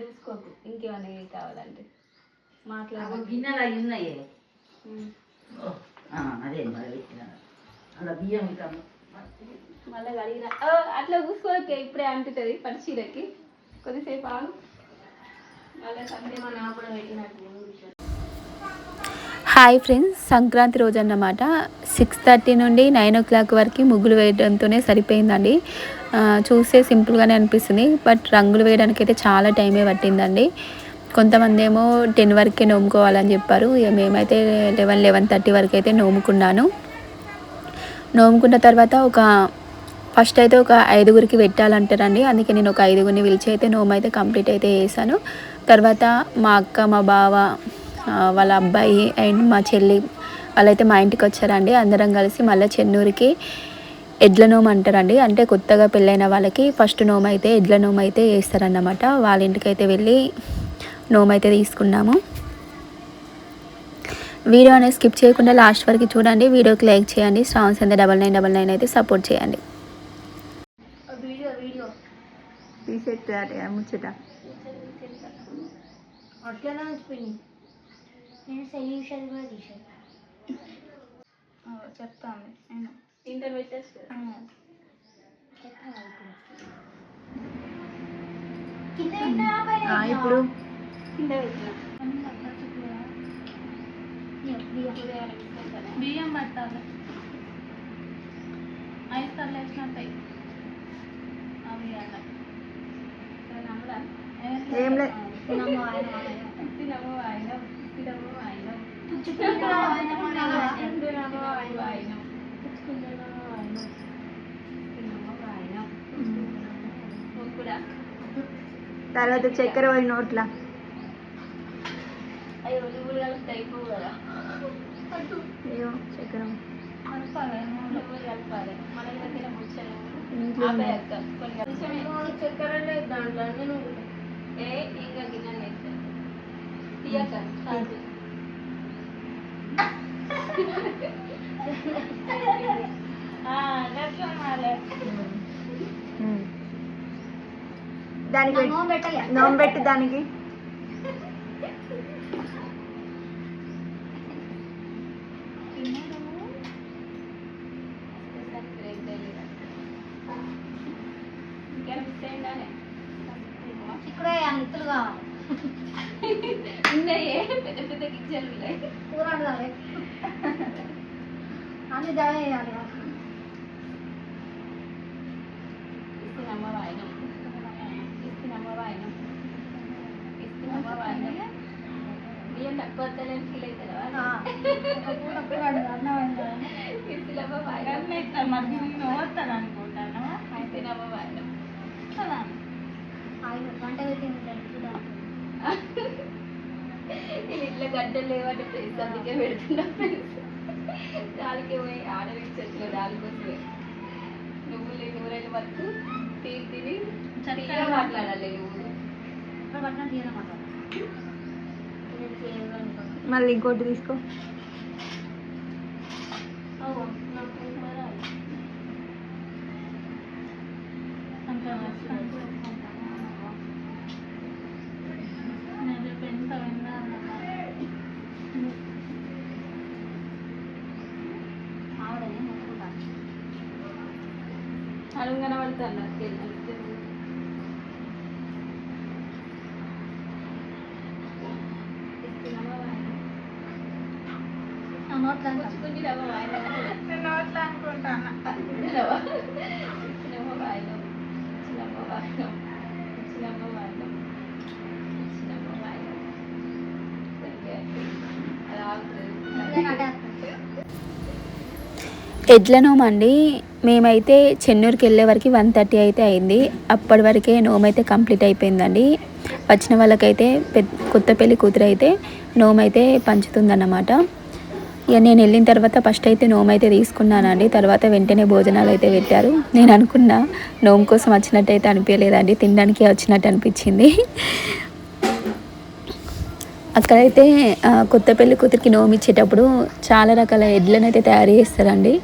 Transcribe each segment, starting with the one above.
చూసుకోకు. ఇంకేమన్నా కావాలంటే. మాట్లాడు. గిన్నెలు అవి ఉన్నాయే. అదే అలా బియ్యం మళ్ళీ కడిగిన. అట్లా చూసుకోకే ఇప్పుడే అంటుతుంది పట్టు చీరకి కొద్దిసేపు ఆగు. మళ్ళీ సండే మన కూడా పెట్టినట్టు. హాయ్ ఫ్రెండ్స్ సంక్రాంతి రోజు అన్నమాట సిక్స్ థర్టీ నుండి నైన్ ఓ క్లాక్ వరకు ముగ్గులు వేయడంతోనే సరిపోయిందండి. చూస్తే సింపుల్గానే అనిపిస్తుంది బట్ రంగులు వేయడానికి అయితే చాలా టైమే పట్టిందండి. కొంతమంది ఏమో టెన్ వరకే నోముకోవాలని చెప్పారు. ఇక మేమైతే లెవెన్ లెవెన్ థర్టీ వరకు అయితే నోముకున్నాను. నోముకున్న తర్వాత ఒక ఫస్ట్ అయితే ఒక ఐదుగురికి పెట్టాలంటారండి. అందుకే నేను ఒక ఐదుగురిని పిలిచి అయితే నోము అయితే కంప్లీట్ అయితే చేశాను. తర్వాత మా అక్క మా బావ వాళ్ళ అబ్బాయి అండ్ మా చెల్లి వాళ్ళైతే మా ఇంటికి వచ్చారండి. అందరం కలిసి మళ్ళీ చెన్నూరుకి ఎడ్ల నోము అంటారండి. అంటే కొత్తగా పెళ్ళైన వాళ్ళకి ఫస్ట్ నోము అయితే ఎడ్ల నోము అయితే వేస్తారన్నమాట. వాళ్ళ ఇంటికి అయితే వెళ్ళి నోము అయితే తీసుకున్నాము. వీడియో అనేది స్కిప్ చేయకుండా లాస్ట్ వరకు చూడండి. వీడియోకి లైక్ చేయండి. Shravan Sandhya double nine double nine అయితే సపోర్ట్ చేయండి. వీడియో వీడియో తీసేట ముచ్చట. ఉంచిపోయింది నేను సొల్యూషన్ కూడా తీసాను చెప్తాను నేను. ఇంటర్ ఇప్పుడు. కింద బియ్యం పట్టాలి. ఐదు సార్లు వేసినట్టాయి అవి అలా ఏం లే. తినమ్మ ఆయన తినమ్మ ఆయన. తర్వాత చక్కెర పోయి నోట్ల. అయ్యో చక్కెర. చక్కెర లేదు దాంట్లో ఏ ఇంకా గిన్నె లేదు తీయక్క చాలు. ఆ, గట్ల అనాలే. దానికి నోము పెట్టి దానికి? ఇక్కడ అంతులు కావాలి. ఉన్నాయే? పెద్ద పెద్ద గిజ్జలు ఉన్నాయి. కూర వాయినం. ఇస్తున్నమ్మ వాయినం. బియ్యం తక్కువ వస్తలేని ఫీల్ అవుతారా ఆయన వంట ఇట్లా గడ్డలు లేవంటే ఫ్రెండ్స్ అందుకే పెడుతున్నా ఫ్రెండ్స్ దానికి పోయి ఆర్డర్ ఇచ్చేసిన దానికోసమే నువ్వు లేని ఊరైన వరకు తీ తిని తీయగా మాట్లాడాలి నువ్వు. మళ్ళీ ఇంకోటి తీసుకో. అడుగు కనబడుతుంది ఇస్తున్నావా ఎడ్ల నోమండి అండి మేమైతే చెన్నూరుకి వెళ్ళే వరకు వన్ థర్టీ అయితే అయింది. అప్పటి వరకే నోమైతే కంప్లీట్ అయిపోయిందండి. వచ్చిన వాళ్ళకైతే పెద్ద కొత్త పెళ్ళి కూతురు అయితే నోమైతే అయితే పంచుతుందన్నమాట. ఇక నేను వెళ్ళిన తర్వాత ఫస్ట్ అయితే నోమైతే తీసుకున్నానండి. తర్వాత వెంటనే భోజనాలు అయితే పెట్టారు. నేను అనుకున్నా నోము కోసం వచ్చినట్టు అయితే అనిపించలేదండి. తినడానికి వచ్చినట్టు అనిపించింది. అక్కడైతే కొత్త పెళ్ళి కూతురికి నోము ఇచ్చేటప్పుడు చాలా రకాల ఎడ్లను అయితే తయారు చేస్తారండి.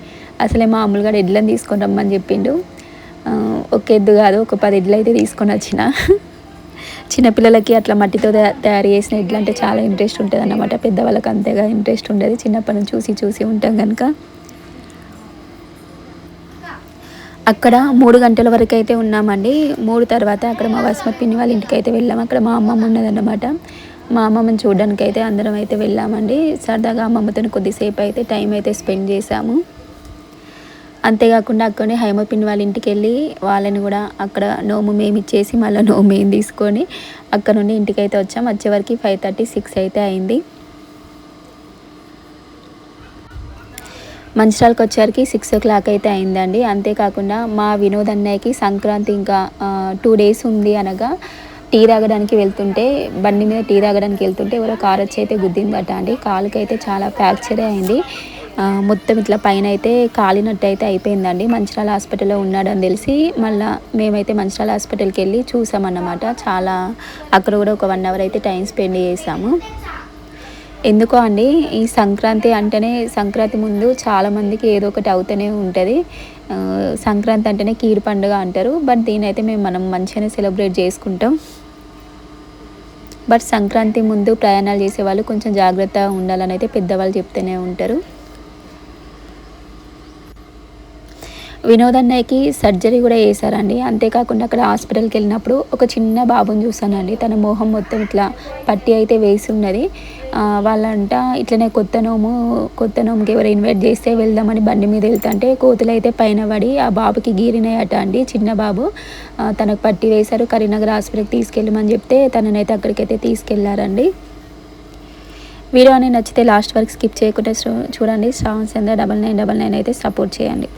అసలే మామూలుగా ఎడ్లను తీసుకొని రమ్మని చెప్పిండు. ఒక ఎద్దు కాదు ఒక పది ఎడ్లు అయితే తీసుకొని వచ్చిన. చిన్నపిల్లలకి అట్లా మట్టితో తయారు చేసిన ఎడ్లు అంటే చాలా ఇంట్రెస్ట్ ఉంటుంది అన్నమాట పెద్దవాళ్ళకి అంతేగా ఇంట్రెస్ట్ ఉండదు. చిన్నప్పటి నుంచి చూసి చూసి ఉంటాం కనుక అక్కడ మూడు గంటల వరకు అయితే ఉన్నామండి. మూడు తర్వాత అక్కడ మా వసమ పిన్ని వాళ్ళ ఇంటికి అయితే వెళ్ళాం. అక్కడ మా అమ్మమ్మ ఉన్నదన్నమాట. మా అమ్మమ్మని చూడడానికి అయితే అందరం అయితే వెళ్ళామండి. సరదాగా అమ్మమ్మతో కొద్దిసేపు అయితే టైం అయితే స్పెండ్ చేశాము. అంతేకాకుండా అక్కడనే హైమపిన్ వాళ్ళ ఇంటికి వెళ్ళి వాళ్ళని కూడా అక్కడ నోము మేము ఇచ్చేసి మళ్ళీ నోము మేము తీసుకొని అక్కడ నుండి ఇంటికి అయితే వచ్చాం వచ్చేవరకు ఫైవ్ థర్టీ సిక్స్ అయితే అయింది. మంచిర్యాలకు వచ్చేసరికి సిక్స్ ఓ క్లాక్ అయితే అయిందండి. అంతేకాకుండా మా వినోద్ అన్నయ్యకి సంక్రాంతి ఇంకా టూ డేస్ ఉంది అనగా టీ తాగడానికి వెళ్తుంటే బండి మీద టీ తాగడానికి వెళ్తుంటే ఎవరో కార్ వచ్చి అయితే గుద్దిందట అండి. కాలుకి అయితే చాలా ఫ్రాక్చర్ అయింది. మొత్తం ఇట్లా పైన అయితే కాలినట్టు అయితే అయిపోయిందండి. మంచిరాల హాస్పిటల్లో ఉన్నాడని తెలిసి మళ్ళీ మేమైతే మంచిరాల హాస్పిటల్కి వెళ్ళి చూసామన్నమాట. చాలా అక్కడ కూడా ఒక వన్ అవర్ అయితే టైం స్పెండ్ చేసాము. ఎందుకో అండి ఈ సంక్రాంతి అంటేనే సంక్రాంతి ముందు చాలామందికి ఏదో ఒకటి అవుతూనే ఉంటుంది. సంక్రాంతి అంటేనే కీడు పండుగ అంటారు. బట్ దీనైతే మేము మనం మంచిగానే సెలబ్రేట్ చేసుకుంటాం. బట్ సంక్రాంతి ముందు ప్రయాణాలు చేసే వాళ్ళు కొంచెం జాగ్రత్తగా ఉండాలని అయితే పెద్దవాళ్ళు చెప్తూనే ఉంటారు. వినోద్ అన్నయ్యకి సర్జరీ కూడా చేశారండి. అంతేకాకుండా అక్కడ హాస్పిటల్కి వెళ్ళినప్పుడు ఒక చిన్న బాబుని చూసానండి తన మోహం మొత్తం ఇట్లా పట్టి అయితే వేసి ఉన్నది. వాళ్ళంట ఇట్లనే కొత్త నోము కొత్త నోముకి ఎవరు ఇన్వైట్ చేస్తే వెళ్దామని బండి మీద వెళ్తుంటే కోతులు అయితే పైన పడి ఆ బాబుకి గీరినాయట అండి చిన్న బాబు. తనకు పట్టి వేశారు. కరీంనగర్ హాస్పిటల్కి తీసుకెళ్ళమని చెప్తే తననైతే అక్కడికైతే తీసుకెళ్ళారండి. వీడియో అనేది నచ్చితే లాస్ట్ వరకు స్కిప్ చేయకుండా చూ- చూడండి. Shravan Chandra double nine double nine అయితే సపోర్ట్ చేయండి.